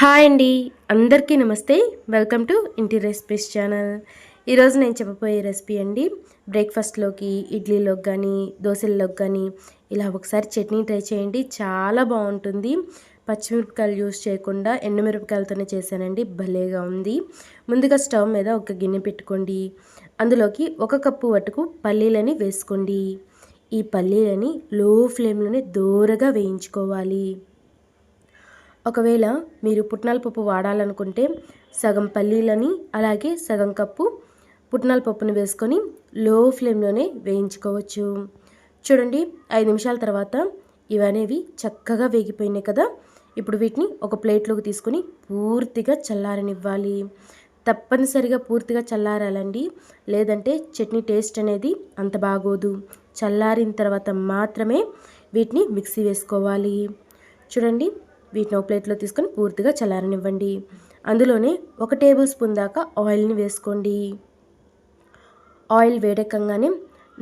Hi అండి. అందరికీ నమస్తే. వెల్కమ్ టు ఇంటి రెసిపీస్ ఛానల్. ఈరోజు నేను చెప్పబోయే రెసిపీ అండి బ్రేక్ఫాస్ట్లోకి ఇడ్లీలోకి కానీ దోశల్లోకి కానీ ఇలా ఒకసారి చట్నీ ట్రై చేయండి. చాలా బాగుంటుంది. పచ్చిమిరపకాయలు యూస్ చేయకుండా ఎండుమిరపకాయలతోనే చేశానండి. భలేగా ఉంది. ముందుగా స్టవ్ మీద ఒక గిన్నె పెట్టుకోండి. అందులోకి ఒక కప్పు వట్టుకు పల్లీలని వేసుకోండి. ఈ పల్లీలని లో ఫ్లేమ్లోనే దూరగా వేయించుకోవాలి. ఒకవేళ మీరు పుట్నాల పప్పు వాడాలనుకుంటే సగం పల్లీలని అలాగే సగం కప్పు పుట్నాల పప్పుని వేసుకొని లో ఫ్లేమ్లోనే వేయించుకోవచ్చు. చూడండి ఐదు నిమిషాల తర్వాత ఇవనేవి చక్కగా వేగిపోయినాయి కదా. ఇప్పుడు వీటిని ఒక ప్లేట్లోకి తీసుకొని పూర్తిగా చల్లారనివ్వాలి. తప్పనిసరిగా పూర్తిగా చల్లారాలండి. లేదంటే చట్నీ టేస్ట్ అనేది అంత బాగోదు. చల్లారిన తర్వాత మాత్రమే వీటిని మిక్సీ వేసుకోవాలి. చూడండి వీటిని ఒక ప్లేట్లో తీసుకొని పూర్తిగా చల్లారనివ్వండి. అందులోనే ఒక టేబుల్ స్పూన్ దాకా ఆయిల్ని వేసుకోండి. ఆయిల్ వేడెక్కగానే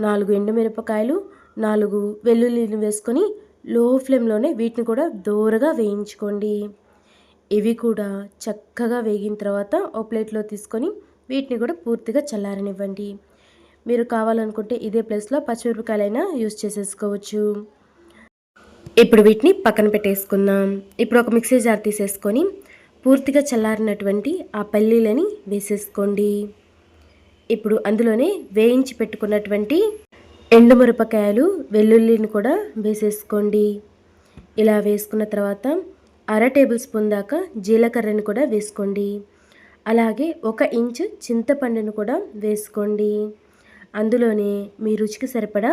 నాలుగు ఎండుమిరపకాయలు నాలుగు వెల్లుల్లిని వేసుకొని లో ఫ్లేమ్లోనే వీటిని కూడా దోరగా వేయించుకోండి. ఇవి కూడా చక్కగా వేగిన తర్వాత ఒక ప్లేట్లో తీసుకొని వీటిని కూడా పూర్తిగా చల్లారనివ్వండి. మీరు కావాలనుకుంటే ఇదే ప్లేస్లో పచ్చిమిరపకాయలైనా యూస్ చేసేసుకోవచ్చు. ఇప్పుడు వీటిని పక్కన పెట్టేసుకుందాం. ఇప్పుడు ఒక మిక్సీ జార్ తీసేసుకొని పూర్తిగా చల్లారినటువంటి ఆ పల్లీలని వేసేసుకోండి. ఇప్పుడు అందులోనే వేయించి పెట్టుకున్నటువంటి ఎండుమిరపకాయలు వెల్లుల్లిని కూడా వేసేసుకోండి. ఇలా వేసుకున్న తర్వాత అర టేబుల్ స్పూన్ దాకా జీలకర్రని కూడా వేసుకోండి. అలాగే ఒక ఇంచు చింతపండును కూడా వేసుకోండి. అందులోనే మీ రుచికి సరిపడా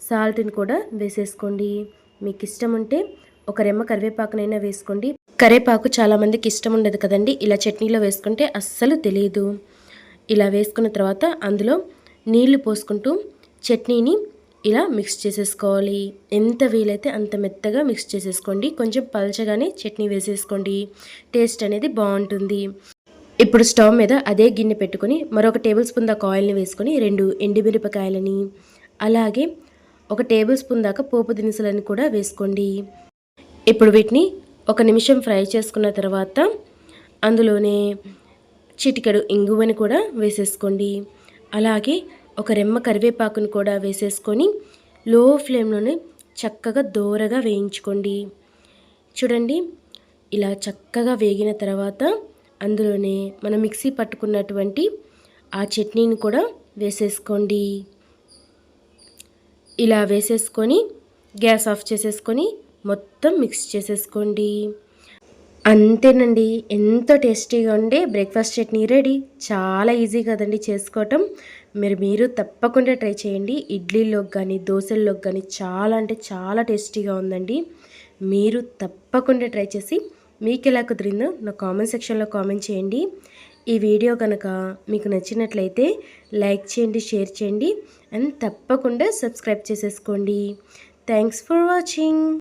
సాల్ట్ని కూడా వేసేసుకోండి. మీకు ఇష్టం ఉంటే ఒక రెమ్మ కరివేపాకునైనా వేసుకోండి. కరివేపాకు చాలామందికి ఇష్టం ఉండదు కదండి. ఇలా చట్నీలో వేసుకుంటే అస్సలు తెలియదు ఇలా వేసుకున్న తర్వాత అందులో నీళ్ళు పోసుకుంటూ చట్నీని ఇలా మిక్స్ చేసేసుకోవాలి. ఎంత వీలైతే అంత మెత్తగా మిక్స్ చేసేసుకోండి. కొంచెం పలచగానే చట్నీ వేసేసుకోండి. టేస్ట్ అనేది బాగుంటుంది. ఇప్పుడు స్టవ్ మీద అదే గిన్నె పెట్టుకొని మరొక టేబుల్ స్పూన్ దాకా ఆయిల్ని వేసుకొని రెండు ఎండుమిరపకాయలని అలాగే ఒక టేబుల్ స్పూన్ దాకా పోపు దినుసులను కూడా వేసుకోండి. ఇప్పుడు వీటిని ఒక నిమిషం ఫ్రై చేసుకున్న తర్వాత అందులోనే చిటికెడు ఇంగువని కూడా వేసేసుకోండి. అలాగే ఒక రెమ్మ కరివేపాకును కూడా వేసేసుకొని లో ఫ్లేమ్లోనే చక్కగా దోరగా వేయించుకోండి. చూడండి ఇలా చక్కగా వేగిన తర్వాత అందులోనే మనం మిక్సీ పట్టుకున్నటువంటి ఆ చట్నీని కూడా వేసేసుకోండి. ఇలా వేసేసుకొని గ్యాస్ ఆఫ్ చేసేసుకొని మొత్తం మిక్స్ చేసేసుకోండి. అంతేనండి ఎంతో టేస్టీగా ఉండే బ్రేక్ఫాస్ట్ చట్నీ రెడీ. చాలా ఈజీ కదండి చేసుకోవటం. మీరు మీరు తప్పకుండా ట్రై చేయండి. ఇడ్లీలోకి కానీ దోశల్లోకి కానీ చాలా అంటే చాలా టేస్టీగా ఉందండి. మీరు తప్పకుండా ట్రై చేసి మీకు ఎలా కుదిరిందో నా కామెంట్ సెక్షన్లో కామెంట్ చేయండి. ఈ వీడియో కనుక మీకు నచ్చినట్లయితే లైక్ చేయండి షేర్ చేయండి అండ్ తప్పకుండా సబ్స్క్రైబ్ చేసేసుకోండి. Thanks for watching